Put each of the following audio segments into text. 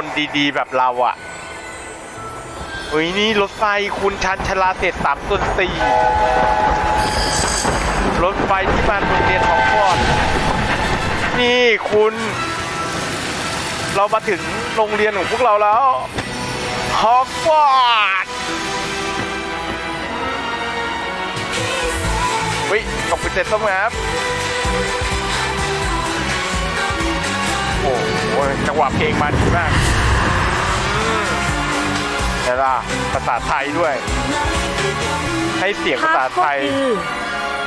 คนดีๆ แบบเราอะเฮ้ยนี่รถไฟคุณชันชลาเศษสามส่วนสี่รถไฟที่มาโรงเรียนของฟอดนี่คุณ เรามาถึงโรงเรียนของพวกเราแล้วฮอกวอตส์เฮ้ยขอบคุณเจนส้มครับ จังหวะเพลงมาดีมากอืมเห็นล่ะภาษาไทยด้วย ให้เสียงภาษาไทย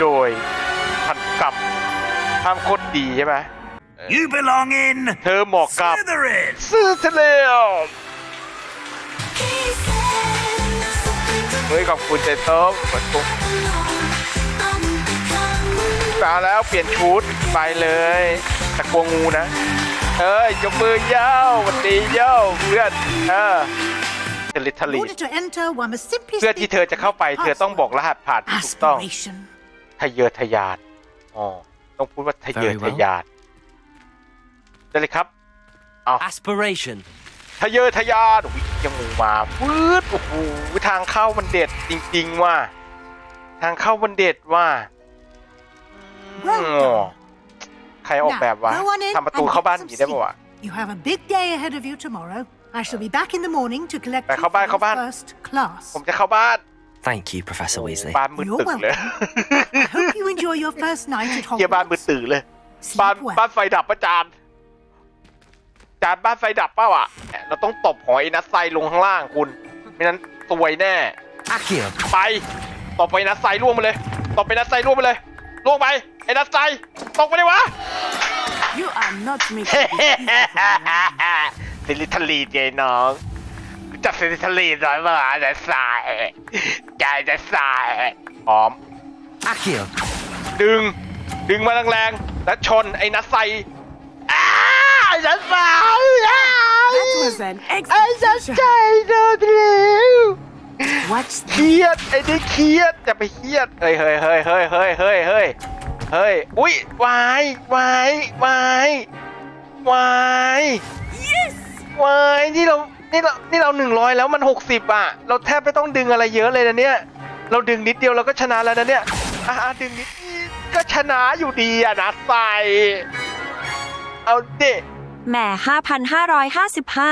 โดยพันกับห้ามโคตรดีใช่ไหม You belong in เธอเหมาะกับ Slytherin. ซื้อเทเลลเฮ้ยขอบคุณเจนส้มขอบคุณมาแล้วเปลี่ยนชุดไปเลยตะกลัวงูนะ เอ้ยยกมือเย้าสวันดีเย้าเพื่อนเออเจลิท In ลี order to enter, one must simply เพื่อที่ speak เธอจะเข้าไป เธอต้องบอกรหัสผ่านที่ถูกต้อง aspiration. ทะเยอทะยานอ๋อต้องพูดว่าทะเยอ Very well ทะยานได้เลยครับ Aspiration. ทะเยอทะยานอุ๊ยยังมูมาปื๊ดโอ้โหทางเข้ามันเด็ดจริง ๆ ว่า ทางเข้ามันเด็ดว่า Well อ๋อ done. ใครออกแบบวะ Now, go on in ทำประตู and เข้า get บ้าน some ผีได้ปะวะ sleep. You have a big day ahead of you tomorrow. I shall be back in the morning to collect ไป you เข้าบ้าน for เข้าบ้าน your first class. ผมจะเข้าบ้าน Thank you, Professor Weasley. บ้านมืด You're ตึกเลย I hope you enjoy your first night at เฮียบ้านมืด Hogwarts. ตื่นเลย บ้าน Sleep well. บ้านไฟดับประจานจานบ้านไฟดับเปล่าอะ เราต้องตบหอยนัดไซลงข้างล่างคุณ ไม่นั้นสวยแน่ Accio. ไป ตบไปนัดไซล่วงไปเลย ตบไปนัดไซล่วงไปเลย ล่วงไป ไอ้นัดไซตกไปเลยวะ You are not making this easy for me. ซิลิทาลีเจน้องจับซิลิทาลีหน่อยมาจะใส่ใจจะใส่พร้อม Accio. ดึง ดึงมาแรงๆแล้วชนไอ้นัดไซอ้าไอ้นัดไซอ้า That was an ไอ้นัด execution. ไซโดนเร็ว Watch เครียดไอ้นี่เครียดจะไปเครียดเฮ้ยเฮ้ยเฮ้ยเฮ้ยเฮ้ยเฮ้ยเฮ้ยเฮ้ยอุ้ยวายวายวายวาย Yes! วายนี่เรานี่เรานี่เราหนึ่งร้อยแล้วมันหกสิบอะ เราแทบไม่ต้องดึงอะไรเยอะเลยนะเนี่ย เราดึงนิดเดียวเราก็ชนะแล้วนะเนี่ยอะอะดึงนิดก็ชนะอยู่ดีอะนะใส่เอาเด็แหม5,555